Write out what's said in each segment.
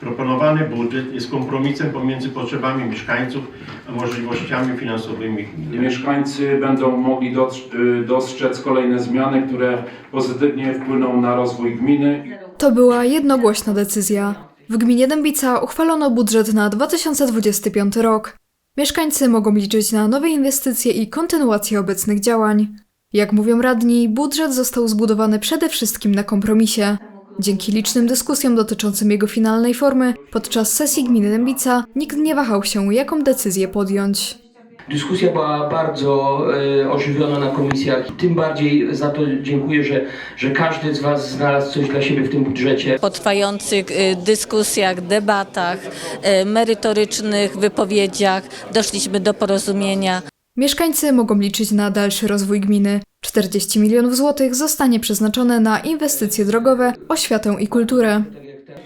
Proponowany budżet jest kompromisem pomiędzy potrzebami mieszkańców a możliwościami finansowymi gminy. Mieszkańcy będą mogli y, dostrzec kolejne zmiany, które pozytywnie wpłyną na rozwój gminy To była jednogłośna decyzja. W gminie Dębica uchwalono budżet na 2025 rok. Mieszkańcy mogą liczyć na nowe inwestycje i kontynuację obecnych działań. Jak mówią radni, budżet został zbudowany przede wszystkim na kompromisie. Dzięki licznym dyskusjom dotyczącym jego finalnej formy, podczas sesji gminy Dębica nikt nie wahał się, jaką decyzję podjąć. Dyskusja była bardzo e, ożywiona na komisjach. Tym bardziej za to dziękuję, że, że każdy z Was znalazł coś dla siebie w tym budżecie. Po trwających y, dyskusjach, debatach, y, merytorycznych wypowiedziach doszliśmy do porozumienia. Mieszkańcy mogą liczyć na dalszy rozwój gminy. 40 milionów złotych zostanie przeznaczone na inwestycje drogowe, oświatę i kulturę.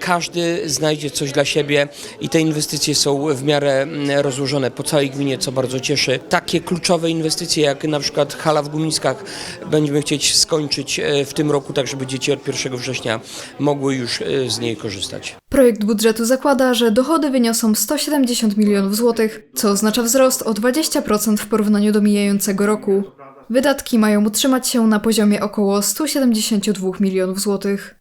każdy znajdzie coś dla siebie i te inwestycje są w miarę mm, rozłożone po całej gminie, co bardzo cieszy. Takie kluczowe inwestycje, jak na przykład hala w Gumińskach, będziemy chcieć skończyć e, w tym roku, tak żeby dzieci od 1 września mogły już e, z niej korzystać. Projekt budżetu zakłada, że dochody wyniosą 170 milionów złotych, co oznacza wzrost o 20% w porównaniu do mijającego roku. Wydatki mają utrzymać się na poziomie około 172 milionów złotych.